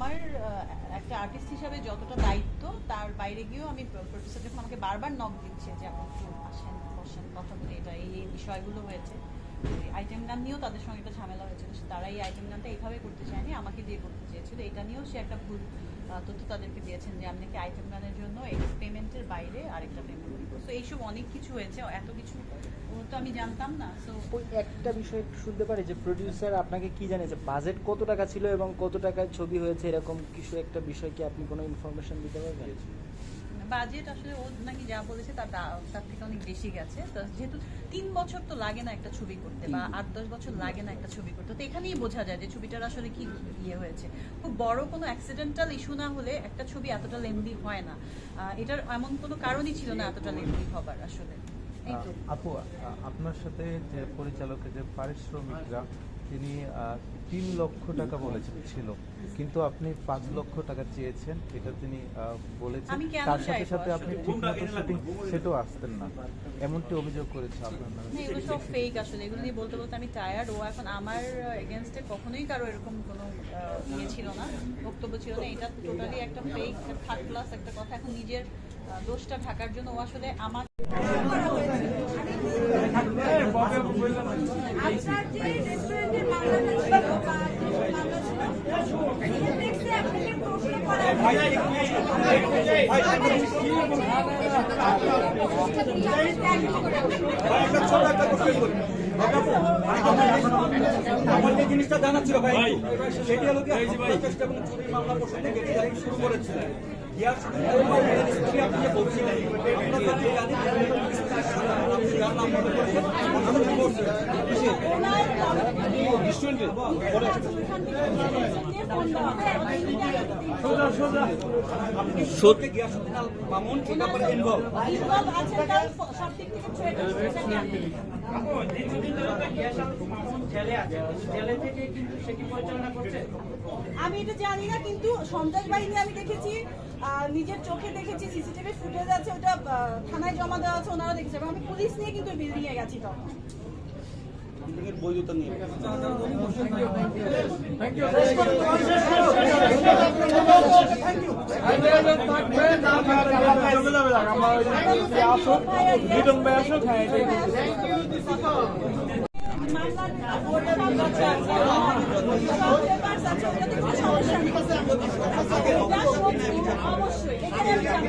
আমার একটা আর্টিস্ট হিসাবে যতটা দায়িত্ব, তার বাইরে গিয়েও আমি প্রফেসর যখন আমাকে বারবার নক দিচ্ছে যে আপনি আসেন, বসেন, কথা বলি, এটা এই এই বিষয়গুলো হয়েছে। আইটেম গান নিয়েও তাদের সঙ্গে একটা ঝামেলা হয়েছিল তারা এই আইটেম গানটা এইভাবে করতে চায়নি, আমাকে দিয়ে করতে চেয়েছিল। এটা নিয়েও সে একটা ভুল তথ্য তাদেরকে দিয়েছেন যে আমি নাকি আইটেম গানের জন্য এক্স পেমেন্টের বাইরে আরেকটা পেমেন্ট দিব সো এইসব অনেক কিছু হয়েছে, এত কিছু তো আমি জানতাম না সো ওই একটা বিষয় একটু শুনতে পারি যে প্রডিউসার আপনাকে কি জানিয়েছে? বাজেট কত টাকা ছিল এবং কত টাকায় ছবি হয়েছে? এরকম কিছু একটা বিষয় কি আপনি কোনো ইনফরমেশন দিতে পারবেন? বাজেট আসলে ও নাকি যা বলেছে তার তার থেকে অনেক বেশি গেছে। তো যেহেতু তিন বছর তো লাগে না একটা ছবি করতে বা আট দশ বছর লাগে না একটা ছবি করতে তো এখানেই বোঝা যায় যে ছবিটার আসলে কি ইয়ে হয়েছে। খুব বড় কোনো অ্যাক্সিডেন্টাল ইস্যু না হলে একটা ছবি এতটা লেন্দি হয় না। এটার এমন কোনো কারণই ছিল না এতটা লেন্দি হবার আসলে। আপু আপনার সাথে যে পরিচালকের যে পারিশ্রমিকরা তিনি তিন লক্ষ টাকা বলেছেন ছিল। কিন্তু আপনি পাঁচ লক্ষ টাকা চেয়েছেন এটা তিনি বলেছেন। তার সাথে সাথে আপনি ঠিক মতো শুটিং সেটাও আসতেন না। এমনটি অভিযোগ করেছে আপনার নামে। এগুলো সব ফেক আসলে। এগুলো নিয়ে বলতে বলতে আমি টায়ার্ড ও এখন আমার এগেনস্টে কখনোই কারও এরকম কোনো ইয়ে ছিল না বক্তব্য ছিল না। এটা টোটালি একটা ফেক থার্ড ক্লাস একটা কথা। এখন নিজের দোষটা ঢাকার জন্য ও আসলে আমার আমার জিনিসটা জানা ছিল ভাই সেটি হলো কি চেষ্টা এবং চুরির মামলা প্রসঙ্গে যেটি জানি শুরু করেছে ইয়ার শুটিং এর পরে আপনি বলছিলেন আমি এটা জানি না কিন্তু সন্ত্রাস বাহিনী আমি দেখেছি। নিজের চোখে দেখেছি, সিসিটিভি ফুটেজ আছে, ওটা থানায় জমা দেওয়া আছে, ওনারা দেখেছে। আমি পুলিশ নিয়ে কিন্তু বিল্ডিং এ গেছি তখন। অবশ্যই এখানে আমি